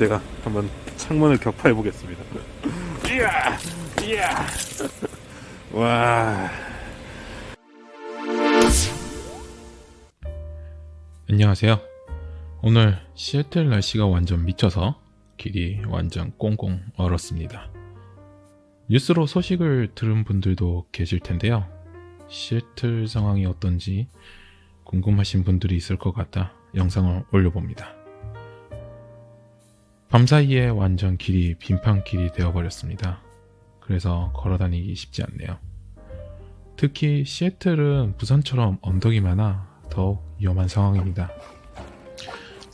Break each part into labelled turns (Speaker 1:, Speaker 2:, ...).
Speaker 1: 제가 한번 창문을 격파해 보겠습니다. 이야, 이야. 와.
Speaker 2: 안녕하세요. 오늘 시애틀 날씨가 완전 미쳐서 길이 완전 꽁꽁 얼었습니다. 뉴스로 소식을 들은 분들도 계실 텐데요. 시애틀 상황이 어떤지 궁금하신 분들이 있을 것 같아 영상을 올려봅니다. 밤사이에 완전 길이 빈판길이 되어버렸습니다. 그래서 걸어다니기 쉽지 않네요. 특히 시애틀은 부산처럼 언덕이 많아 더욱 위험한 상황입니다.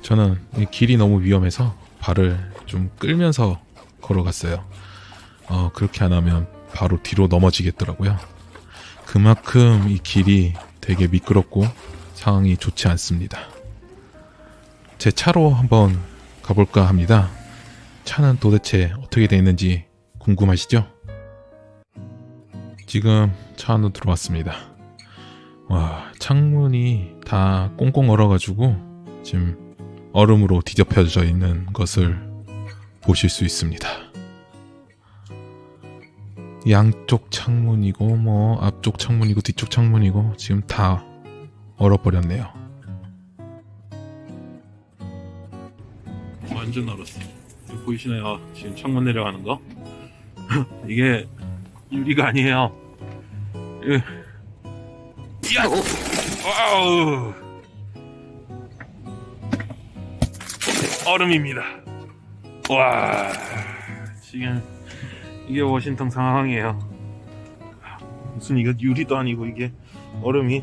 Speaker 2: 저는 이 길이 너무 위험해서 발을 좀 끌면서 걸어갔어요. 어, 그렇게 안 하면 바로 뒤로 넘어지겠더라고요. 그만큼 이 길이 되게 미끄럽고 상황이 좋지 않습니다. 제 차로 한번 가볼까 합니다. 차는 도대체 어떻게 되어 있는지 궁금하시죠? 지금 차 안으로 들어왔습니다. 와, 창문이 다 꽁꽁 얼어가지고 지금 얼음으로 뒤덮여져 있는 것을 보실 수 있습니다. 양쪽 창문이고 뭐 앞쪽 창문이고 뒤쪽 창문이고 지금 다 얼어버렸네요.
Speaker 1: 완전 얼었어. 보이시나요? 지금 창문 내려가는 거? 이게 유리가 아니에요. 예. 야! 와우! 얼음입니다. 와, 지금 이게 워싱턴 상황이에요. 무슨 이거 유리도 아니고 이게 얼음이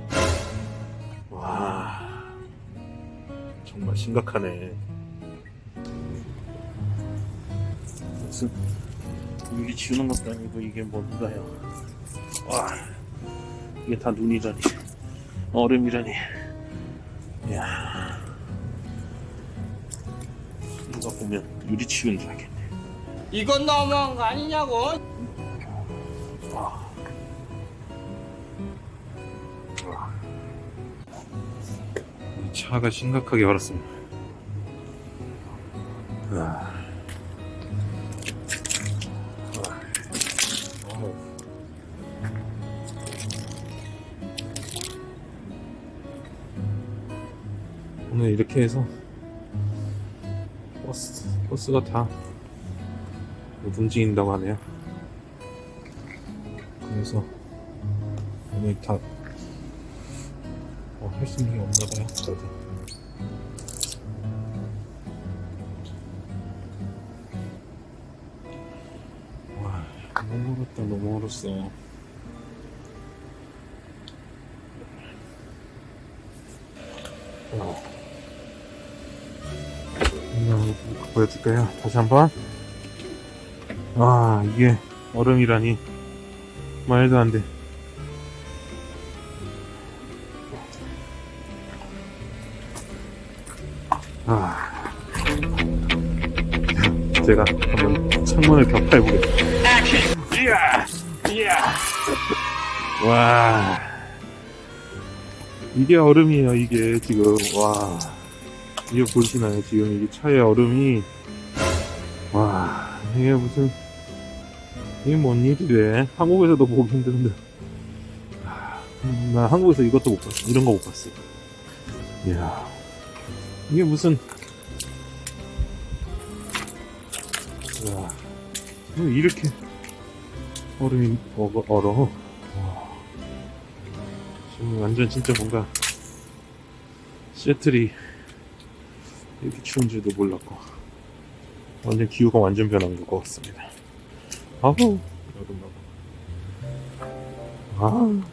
Speaker 1: 와 정말 심각하네. 무슨 유리 치우는 것도 아니고 이게 뭔가요? 와 이게 다 눈이라니 얼음이라니 야 누가 보면 유리 치우는 줄 알겠네
Speaker 3: 이건 너무한 거 아니냐고?
Speaker 1: 와. 이 차가 심각하게 얼었습니다 와. 와. 오늘 이렇게 해서 버스, 버스가 다못 움직인다고 하네요. 그래서 오늘 다 어, 할수 있는 게 없나 봐요. 다들. 와, 너무 어렵다, 너무 어렵어. 와. 보여줄까요? 다시 한번. 아, 이게 얼음이라니. 말도 안 돼. 아. 제가 한번 창문을 격파해 보겠습니다. 이야! 이야! 와. 이게 얼음이에요, 이게 지금. 와. 이거 보시나요? 지금 이게 차의 얼음이. 와. 이게 무슨. 이게 뭔 일이래? 한국에서도 보기 힘든데. 아, 나 한국에서 이것도 못 봤어. 이런 거 못 봤어. 이야. 이게 무슨. 와. 왜 이렇게 얼음이 얼어? 얼어. 와. 지금 완전 진짜 뭔가 시애틀이 이렇게 추운 줄도 몰랐고 완전 기후가 완전 변한 것 같습니다. 아우 여름 아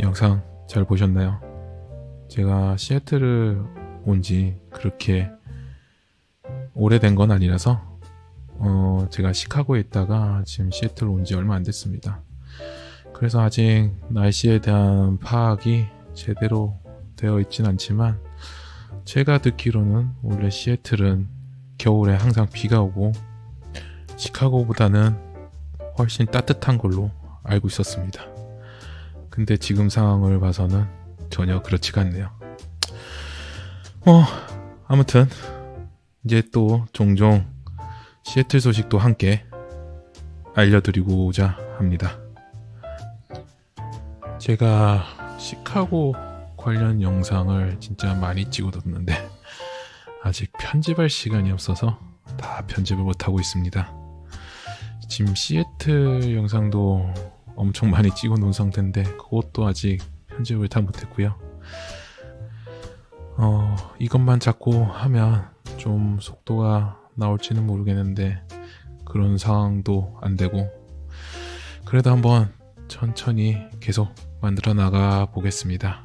Speaker 2: 영상 잘 보셨나요? 제가 시애틀을 온 지 그렇게 오래된 건 아니라서 어, 제가 시카고에 있다가 지금 시애틀 온 지 얼마 안 됐습니다. 그래서 아직 날씨에 대한 파악이 제대로 되어 있진 않지만 제가 듣기로는 원래 시애틀은 겨울에 항상 비가 오고 시카고보다는 훨씬 따뜻한 걸로 알고 있었습니다. 근데 지금 상황을 봐서는 전혀 그렇지가 않네요. 어, 아무튼 이제 또 종종 시애틀 소식도 함께 알려드리고자 합니다. 제가 시카고 관련 영상을 진짜 많이 찍어뒀는데 아직 편집할 시간이 없어서 다 편집을 못하고 있습니다. 지금 시애틀 영상도 엄청 많이 찍어 놓은 상태인데 그것도 아직 편집을 다 못했고요. 어, 이것만 자꾸 하면 좀 속도가 나올지는 모르겠는데 그런 상황도 안 되고 그래도 한번 천천히 계속 만들어 나가 보겠습니다.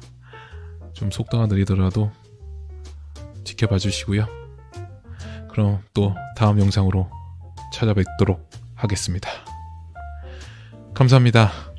Speaker 2: 좀 속도가 느리더라도 지켜봐 주시고요. 그럼 또 다음 영상으로 찾아뵙도록 하겠습니다. 감사합니다.